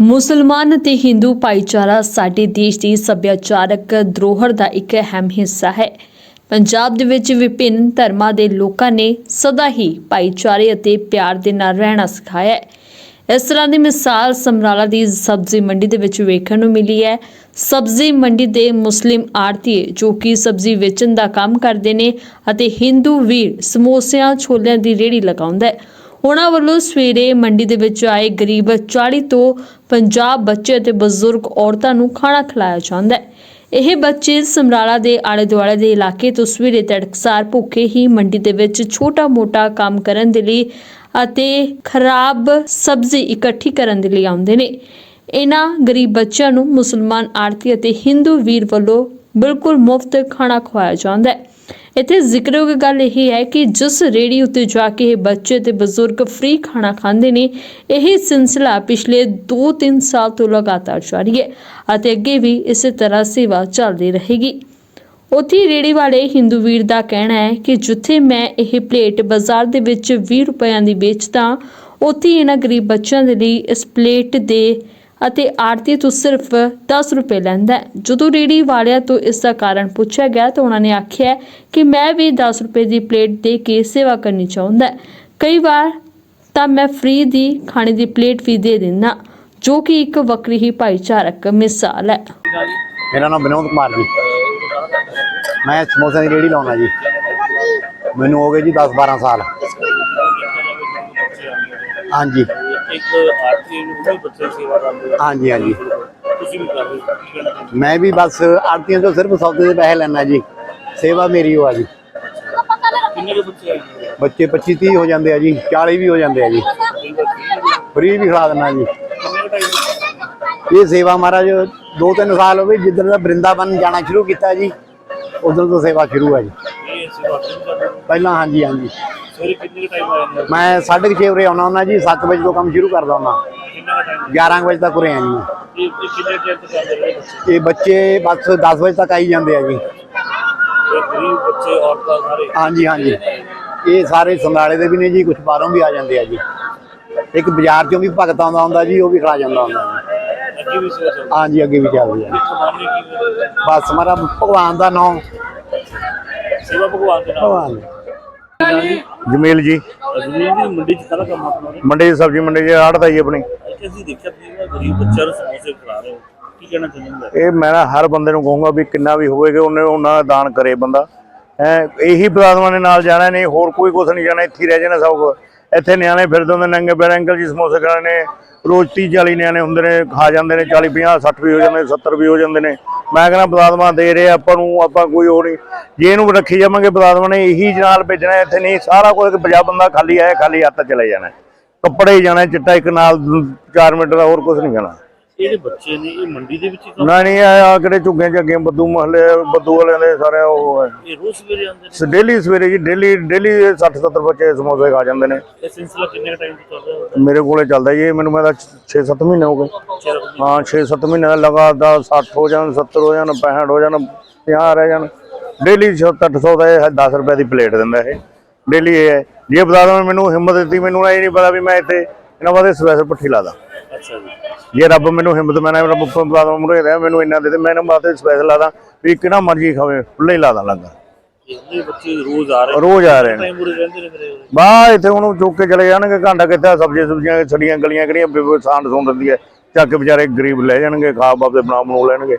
ਮੁਸਲਮਾਨ ਅਤੇ ਹਿੰਦੂ ਭਾਈਚਾਰਾ ਸਾਡੇ ਦੇਸ਼ ਦੀ ਸੱਭਿਆਚਾਰਕ ਧਰੋਹਰ ਦਾ ਇੱਕ ਅਹਿਮ ਹਿੱਸਾ ਹੈ। ਪੰਜਾਬ ਦੇ ਵਿੱਚ ਵਿਭਿੰਨ ਧਰਮਾਂ ਦੇ ਲੋਕਾਂ ਨੇ ਸਦਾ ਹੀ ਭਾਈਚਾਰੇ ਅਤੇ ਪਿਆਰ ਦੇ ਨਾਲ ਰਹਿਣਾ ਸਿਖਾਇਆ ਹੈ। ਇਸ ਤਰ੍ਹਾਂ ਦੀ ਮਿਸਾਲ ਸਮਰਾਲਾ ਦੀ ਸਬਜ਼ੀ ਮੰਡੀ ਦੇ ਵਿੱਚ ਵੇਖਣ ਨੂੰ ਮਿਲੀ ਹੈ। ਸਬਜ਼ੀ ਮੰਡੀ ਦੇ ਮੁਸਲਿਮ ਆੜਤੀਏ ਜੋ ਕਿ ਸਬਜ਼ੀ ਵੇਚਣ ਦਾ ਕੰਮ ਕਰਦੇ ਨੇ ਅਤੇ ਹਿੰਦੂ ਵੀਰ ਸਮੋਸਿਆਂ, ਛੋਲਿਆਂ ਦੀ ਰੇਹੜੀ ਲਗਾਉਂਦਾ ਹੈ। ਉਹਨਾਂ ਵੱਲੋਂ ਸਵੇਰੇ ਮੰਡੀ ਦੇ ਵਿੱਚ ਆਏ ਗਰੀਬ 40 ਤੋਂ 50 ਬੱਚੇ ਅਤੇ ਬਜ਼ੁਰਗ ਔਰਤਾਂ ਨੂੰ ਖਾਣਾ ਖਿਲਾਇਆ ਜਾਂਦਾ ਹੈ। ਇਹ ਬੱਚੇ ਸਮਰਾਲਾ ਦੇ ਆਲੇ ਦੁਆਲੇ ਦੇ ਇਲਾਕੇ ਤੋਂ ਸਵੇਰੇ ਤੜਕਸਾਰ ਭੁੱਖੇ ਹੀ ਮੰਡੀ ਦੇ ਵਿੱਚ ਛੋਟਾ-ਮੋਟਾ ਕੰਮ ਕਰਨ ਦੇ ਲਈ ਅਤੇ ਖਰਾਬ ਸਬਜ਼ੀ ਇਕੱਠੀ ਕਰਨ ਦੇ ਲਈ ਆਉਂਦੇ ਨੇ। ਇਹਨਾਂ ਗਰੀਬ ਬੱਚਿਆਂ ਨੂੰ ਮੁਸਲਮਾਨ ਆਰਤੀ ਅਤੇ ਹਿੰਦੂ ਵੀਰ ਵੱਲੋਂ ਬਿਲਕੁਲ ਮੁਫਤ ਖਾਣਾ ਖਵਾਇਆ ਜਾਂਦਾ ਹੈ। ਇੱਥੇ ਜ਼ਿਕਰਯੋਗ ਗੱਲ ਇਹ ਹੈ ਕਿ ਜਿਸ ਰੇੜੀ ਉੱਤੇ ਜਾ ਕੇ ਇਹ ਬੱਚੇ ਤੇ ਬਜ਼ੁਰਗ ਫ੍ਰੀ ਖਾਣਾ ਖਾਂਦੇ ਨੇ, ਇਹ ਸਿਲਸਿਲਾ ਪਿਛਲੇ 2-3 ਸਾਲ ਤੋਂ ਲਗਾਤਾਰ ਜਾਰੀ ਹੈ ਅਤੇ ਅੱਗੇ ਵੀ ਇਸੇ ਤਰ੍ਹਾਂ ਸੇਵਾ ਚੱਲਦੀ ਰਹੇਗੀ। ਉੱਥੇ ਰੇੜੀ ਵਾਲੇ ਹਿੰਦੂ ਵੀਰ ਦਾ ਕਹਿਣਾ ਹੈ ਕਿ ਜਿੱਥੇ ਮੈਂ ਇਹ ਪਲੇਟ ਬਾਜ਼ਾਰ ਦੇ ਵਿੱਚ 20 ਰੁਪਇਆਂ ਦੀ ਵੇਚਦਾ, ਉੱਥੇ ਇਹਨਾਂ ਗਰੀਬ ਬੱਚਿਆਂ ਦੇ ਲਈ ਇਸ ਪਲੇਟ ਦੇ ਅਤੇ ਆੜਤੀ ਤੋਂ ਸਿਰਫ 10 ਰੁਪਏ ਲੈਂਦਾ ਹੈ। ਜਦੋਂ ਰੇੜੀ ਵਾਲਿਆਂ ਤੋਂ ਇਸ ਦਾ ਕਾਰਨ ਪੁੱਛਿਆ ਗਿਆ ਤਾਂ ਉਹਨਾਂ ਨੇ ਆਖਿਆ ਕਿ ਮੈਂ ਵੀ 10 ਰੁਪਏ ਦੀ ਪਲੇਟ ਦੇ ਕੇ ਸੇਵਾ ਕਰਨੀ ਚਾਹੁੰਦਾ ਕਈ ਵਾਰ ਤਾਂ ਮੈਂ ਫ੍ਰੀ ਦੀ ਖਾਣੇ ਦੀ ਪਲੇਟ ਵੀ ਦੇ ਦਿੰਦਾ, ਜੋ ਕਿ ਇੱਕ ਵੱਖਰੀ ਹੀ ਭਾਈਚਾਰਕ ਮਿਸਾਲ ਹੈ। ਮੇਰਾ ਨਾਮ ਵਿਨੋਦ ਕੁਮਾਰ ਜੀ। ਮੈਂ ਸਮੋਸੇ ਦੀ ਰੇਹੜੀ ਲਾਉਣਾ ਜੀ। ਮੈਨੂੰ ਹੋ ਗਏ ਜੀ 10 12 ਸਾਲ। ਹਾਂਜੀ। ਇੱਕ ਆਰਤੀ ਨੂੰ ਵੀ ਬੱਚੇ ਸੇਵਾ ਕਰਦੇ ਆ। ਹਾਂਜੀ ਹਾਂਜੀ। ਤੁਸੀਂ ਵੀ ਕਰ ਰਹੇ ਹੋ ਕੀ ਕਹਿਣਾ ਚਾਹੁੰਦੇ ਮੈਂ ਵੀ ਬਸ ਆੜਤੀਆਂ ਤੋਂ ਸਿਰਫ ਸੌਦੇ ਦੇ ਪੈਸੇ ਲੈਣਾ ਜੀ। ਸੇਵਾ ਮੇਰੀ ਉਹ ਆ ਜੀ। ਹੋ? ਕਿੰਨੇ ਬੱਚੇ ਆਏ ਨੇ ਬੱਚੇ 25 30 ਹੋ ਜਾਂਦੇ ਆ ਜੀ 40 ਵੀ ਹੋ ਜਾਂਦੇ ਆ ਜੀ। ਕਈ ਵਾਰ ਵੀ ਫ੍ਰੀ ਵੀ ਖਿਲਾ ਦਿੰਦਾ ਜੀ। ਕਿੰਨੇ ਕੁ ਟਾਈਮ ਇਹ ਸੇਵਾ ਮਹਾਰਾਜ ਦੋ ਤਿੰਨ ਸਾਲ ਹੋ ਗਏ ਜਿੱਦਣ ਦਾ ਬ੍ਰਿੰਦਾਵਨ ਜਾਣਾ ਸ਼ੁਰੂ ਕੀਤਾ ਜੀ ਉਦੋਂ ਤੋਂ ਸੇਵਾ ਸ਼ੁਰੂ ਹੈ ਜੀ। ਇਹ ਸੇਵਾ ਕਿੰਨੇ ਕਰਦੇ ਹੋ? ਪਹਿਲਾਂ ਹਾਂਜੀ ਹਾਂਜੀ। ਸਵੇਰੇ ਕਿੰਨੇ ਟਾਈਮ ਆ ਜਾਂਦੇ? ਮੈਂ 6:30 ਵਜੇ ਆਉਣਾ ਹੁੰਦਾ ਜੀ 7 ਵਜੇ ਤੋਂ ਕੰਮ ਸ਼ੁਰੂ ਕਰਦਾ ਹੁੰਦਾ। ਕਿੰਨੇ ਕੁ ਟਾਈਮ 11 ਵਜੇ ਤੱਕ ਉਰੇ ਆ ਜੀ ਇਹ ਇਹ ਕਿੰਨੇ ਚਿਰ ਤੋਂ ਕਰਦੇ ਰਹੇ ਬੱਚੇ? ਇਹ ਬੱਚੇ ਬਸ 10 ਵਜੇ ਤੱਕ ਆਈ ਜਾਂਦੇ ਆ ਜੀ। ਇਹ ਗਰੀਬ ਬੱਚੇ ਔਰਤਾਂ ਸਾਰੇ? ਹਾਂਜੀ ਹਾਂਜੀ। ਇਹ ਸਾਰੇ ਸੰਗਾਲੇ ਦੇ ਵੀ ਨੇ ਜੀ ਕੁਝ ਬਾਹਰੋਂ ਵੀ ਆ ਜਾਂਦੇ ਆ ਜੀ। ਇੱਕ ਬਾਜ਼ਾਰ ਚੋਂ ਵੀ ਭਗਤ ਆਉਂਦਾ ਹੁੰਦਾ ਜੀ ਉਹ ਵੀ ਖਾ ਜਾਂਦਾ ਹੁੰਦਾ ਜੀ। ਅੱਗੇ ਵੀ ਸੇਵਾ ਚੱਲਦੀ ਹਾਂਜੀ ਅੱਗੇ ਵੀ ਚੱਲਦੀ ਆ। ਕੀ? ਬਸ ਮਾਰਾ ਭਗਵਾਨ ਦਾ ਨਾਮ। ਸੇਵਾ ਭਗਵਾਨ ਦੇ ਭਗਵਾਨ। ਜਮੀਲ ਜੀ। ਅਜਮੇਰ ਦੀ ਮੰਡੀ ਚ ਸਾਰਾ ਕੰਮ ਆਪਣਾ? ਰਿਹਾ ਮੰਡੀ ਦੀ ਸਬਜ਼ੀ ਮੰਡੀ ਜੀ ਆੜਦਾ ਜੀ ਆਪਣੀ। ਅੱਜ ਅਸੀਂ ਦੇਖਿਆ ਤੁਸੀਂ ਨਾ ਗਰੀਬ ਬੱਚਿਆਂ ਨੂੰ ਸਮੋਸੇ ਖਿਲਾ ਰਹੇ ਹੋ। ਕੀ ਕਹਿਣਾ ਚਾਹੁੰਦੇ ਹੋ? ਇਹ ਮੈਂ ਨਾ ਹਰ ਬੰਦੇ ਨੂੰ ਕਹੂੰਗਾ ਵੀ ਕਿੰਨਾ ਵੀ ਹੋਵੇਗਾ ਉਹਨੇ ਉਹਨਾਂ ਦਾ ਦਾਨ ਕਰੇ ਬੰਦਾ। ਹੈ ਇਹੀ ਪਰਮਾਤਮਾ ਨੇ ਨਾਲ ਜਾਣਾ ਨਹੀਂ ਹੋਰ ਕੋਈ ਕੁਛ ਨਹੀਂ ਜਾਣਾ ਇੱਥੇ ਹੀ ਰਹਿ ਜਾਣਾ ਸਭ ਕੁਛ। ਇੱਥੇ ਨਿਆਣੇ ਫਿਰਦੇ ਹੁੰਦੇ ਨੰਗੇ ਪੈਰ ਅੰਕਲ ਜੀ ਸਮੋਸੇ ਖਾਣੇ ਰੋਜ਼ 30 40 ਨਿਆਣੇ ਹੁੰਦੇ ਨੇ, ਖਾ ਜਾਂਦੇ ਨੇ 40 50 60 ਵੀ ਹੋ ਜਾਂਦੇ ਨੇ 70 ਵੀ ਹੋ ਜਾਂਦੇ ਨੇ। ਮੈਂ ਕਹਿੰਦਾ ਪਰਮਾਤਮਾ ਦੇ ਰਹੇ ਆਪਾਂ ਨੂੰ, ਆਪਾਂ ਕੋਈ ਹੋਰ ਨਹੀਂ। ਜੇ ਇਹਨੂੰ ਰੱਖੀ ਜਾਵਾਂਗੇ ਪਰਮਾਤਮਾ ਨੇ ਇਹੀ ਨਾਲ ਭੇਜਣਾ ਇੱਥੇ ਨਹੀਂ, ਸਾਰਾ ਕੁਝ ਪੰਜਾਬ ਬੰਦਾ ਖਾਲੀ ਆਇਆ, ਖਾਲੀ ਹੱਥ ਚਲੇ ਜਾਣਾ ਕੱਪੜੇ ਹੀ ਜਾਣਾ, ਚਿੱਟਾ ਇੱਕ ਨਾਲ 4 ਮਿੰਟ ਦਾ ਹੋਰ ਕੁਝ ਨਹੀਂ ਜਾਣਾ। ਜਿਹੜੇ ਬੱਚੇ ਨੇ? ਇਹ ਮੰਡੀ ਦੇ ਵਿੱਚ ਹੀ ਕੰਮ ਨਾ ਨਹੀਂ ਆ ਕਿਹੜੇ ਝੁੱਗੇ ਝੱਗੇ ਬੱਦੂ ਮਹੱਲੇ ਬੱਦੂ ਵਾਲਿਆਂ ਦੇ ਸਾਰੇ ਉਹ ਹੈ ਇਹ ਰੋਜ਼ ਸਵੇਰੇ ਆਉਂਦੇ ਨੇ? ਡੇਲੀ ਸਵੇਰੇ ਜੀ ਡੇਲੀ ਡੇਲੀ 60 70 ਬੱਚੇ ਸਮੋਸੇ ਖਾ ਜਾਂਦੇ ਨੇ। ਇਹ ਸਿਲਸਿਲਾ ਕਿੰਨੇ ਟਾਈਮ ਤੋਂ ਚੱਲ ਰਿਹਾ ਮੇਰੇ ਕੋਲੇ ਚੱਲਦਾ ਜੀ ਇਹ ਮੈਨੂੰ ਮੈਂ 6-7 ਮਹੀਨੇ ਹੋ ਗਏ। ਹਾਂ 6-7 ਮਹੀਨੇ ਦਾ ਲਗਾਤਾਰ 60 ਹੋ ਜਾਣ 70 ਹੋ ਜਾਣ 65 ਹੋ ਜਾਣ 50 ਰਹਿ ਜਾਣ। ਡੇਲੀ 700 ਦਾ ਇਹ 10 ਰੁਪਏ ਦੀ ਪਲੇਟ ਦਿੰਦਾ ਇਹ। ਡੇਲੀ ਇਹ ਹੈ। ਜੇ ਬਤਾ ਦਵਾਂ ਮੈਨੂੰ ਹਿੰਮਤ ਦਿੱਤੀ ਮੈਨੂੰ ਇਹ ਨਹੀਂ ਪਤਾ ਵੀ ਮੈਂ ਇੱਥੇ ਇਹਨਾਂ ਵਾਸਤੇ ਸਪੈਸ਼ਲ ਪੱਠੀ ਲਾਦਾ। ਅੱਛਾ ਜੀ। ਜੇ ਰੱਬ ਮੈਨੂੰ ਹਿੰਮਤ ਮੈਂ ਰੱਬ ਬਤਾ ਦਵਾਂ ਮੁਰੇ ਰਿਹਾ ਮੈਨੂੰ ਇੰਨਾ ਦੇ ਦੇ ਮੈਂ ਇਹਨਾਂ ਵਾਸਤੇ ਸਪੈਸ਼ਲ ਲਾਦਾ ਵੀ ਕਿਹੜਾ ਮਰਜ਼ੀ ਖਾਵੇ ਖੁੱਲੇ ਹੀ ਲਾਦਾ ਲੰਗਰ। ਇਹਦੇ ਬੱਚੇ ਰੋਜ਼ ਆ ਰਹੇ ਨੇ। ਰੋਜ਼ ਆ ਰਹੇ ਨੇ। ਟਾਈਮ ਉਰੇ ਰਹਿੰਦੇ ਨੇ ਮੇਰੇ? ਬਾਹਰ ਇੱਥੇ ਉਹਨੂੰ ਚੁੱਕ ਕੇ ਚਲੇ ਜਾਣਗੇ ਘੰਟਾ ਕਿੱਥੇ ਸਬਜ਼ੀਆਂ ਸੁਬਜ਼ੀਆਂ ਛੜੀਆਂ ਗਲੀਆਂ ਕਿਹੜੀਆਂ ਬੇਬਸਾਨ ਸੁਣ ਦਿੰਦੀ ਹੈ। ਚੱਕ ਕੇ ਵਿਚਾਰੇ ਗਰੀਬ ਲੈ ਜਾਣਗੇ ਖਾ ਬਾਪ ਦੇ ਬਣਾ ਬਣੂ ਲੈਣਗੇ।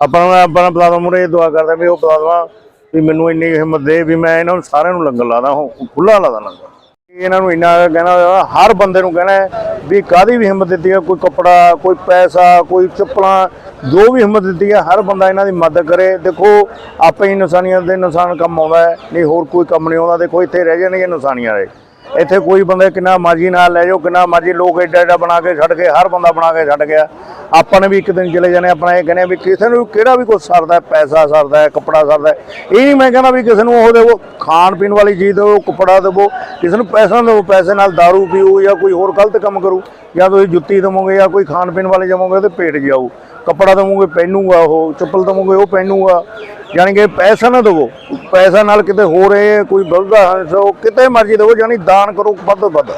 ਆਪਾਂ ਨੂੰ ਆਪਣਾ ਪਲਾਜ਼ਮਾ ਮੁਰੇ ਦੁਆ ਕਰਦੇ ਵੀ ਉਹ ਪਲਾਜ਼ਮਾ ਵੀ ਮੈਨੂੰ ਇੰਨੀ ਹਿੰਮਤ ਦੇ ਵੀ ਮੈਂ ਇਹਨਾਂ ਨੂੰ ਸਾਰਿਆਂ ਨੂੰ ਲੰਗਰ ਲਾਦਾ ਖੁੱਲਾ ਲਾਦਾ ਲੰਗਰ। ਇਹਨਾਂ ਨੂੰ ਇੰਨਾ ਕਹਿਣਾ ਹਰ ਬੰਦੇ ਨੂੰ ਕਹਿਣਾ ਵੀ ਕਾਦੀ ਵੀ ਹਿੰਮਤ ਦਿੱਤੀ ਹੈ ਕੋਈ ਕੱਪੜਾ, ਕੋਈ ਪੈਸਾ, ਕੋਈ ਚੱਪਲਾਂ, ਜੋ ਵੀ ਹਿੰਮਤ ਦਿੱਤੀ ਹੈ ਹਰ ਬੰਦਾ ਇਹਨਾਂ ਦੀ ਮਦਦ ਕਰੇ। ਦੇਖੋ, ਆਪੇ ਹੀ ਇਨਸਾਨੀਅਤ ਦੇ ਇਨਸਾਨ ਕੰਮ ਆਉਂਦਾ ਨਹੀਂ ਹੋਰ ਕੋਈ ਕੰਮ ਨਹੀਂ ਆਉਂਦਾ। ਦੇਖੋ, ਇੱਥੇ ਰਹਿ ਜਾਣਗੇ ਇਨਸਾਨੀਆਂ ਦੇ। ਇੱਥੇ ਕੋਈ ਬੰਦੇ ਕਿੰਨਾ ਮਰਜ਼ੀ ਨਾਲ ਲੈ ਜਾਓ, ਕਿੰਨਾ ਮਰਜ਼ੀ ਲੋਕ ਐਡਾ ਐਡਾ ਬਣਾ ਕੇ ਛੱਡ ਕੇ ਹਰ ਬੰਦਾ ਬਣਾ ਕੇ ਛੱਡ ਗਿਆ। ਆਪਾਂ ਨੇ ਵੀ ਇੱਕ ਦਿਨ ਚਲੇ ਜਾਣੇ, ਆਪਣਾ ਇਹ ਕਹਿੰਦੇ ਆ ਵੀ ਕਿਸੇ ਨੂੰ ਕਿਹੜਾ ਵੀ ਕੁਝ ਸਰਦਾ, ਪੈਸਾ ਸਰਦਾ, ਕੱਪੜਾ ਸਰਦਾ, ਇਹ ਨਹੀਂ ਮੈਂ ਕਹਿੰਦਾ ਵੀ ਕਿਸੇ ਨੂੰ ਉਹ ਦੇਵੋ, ਖਾਣ ਪੀਣ ਵਾਲੀ ਚੀਜ਼ ਦੇਵੋ, ਕੱਪੜਾ ਦੇਵੋ, ਕਿਸੇ ਨੂੰ ਪੈਸਾ ਦੇਵੋ, ਪੈਸੇ ਨਾਲ दारू ਪੀਓ ਜਾਂ ਕੋਈ ਹੋਰ ਗਲਤ ਕੰਮ ਕਰੂ, ਜਾਂ ਤੁਸੀਂ ਜੁੱਤੀ ਦੇਵੋਗੇ ਜਾਂ ਕੋਈ ਖਾਣ ਪੀਣ ਵਾਲੇ ਜਾਵੋਗੇ ਤੇ ਪੇਟ ਜਾਊ। ਕੱਪੜਾ ਦੇਵੋਗੇ, ਪਹਿਨੂਗਾ ਉਹ, ਚੱਪਲ ਦੇਵੋਗੇ, ਉਹ ਪਹਿਨੂਗਾ। ਯਾਨੀ ਕਿ ਪੈਸਾ ਨਾ ਦੇਵੋ, ਪੈਸਾ ਨਾਲ ਕਿਤੇ ਹੋ ਰਹੇ ਕੋਈ ਬਲਦਾ ਹੰਸ ਉਹ ਕਿਤੇ ਮਰਜ਼ੀ ਦੇਵੋ, ਯਾਨੀ ਦਾਨ ਕਰੋ ਵੱਧ ਤੋਂ ਵੱਧ।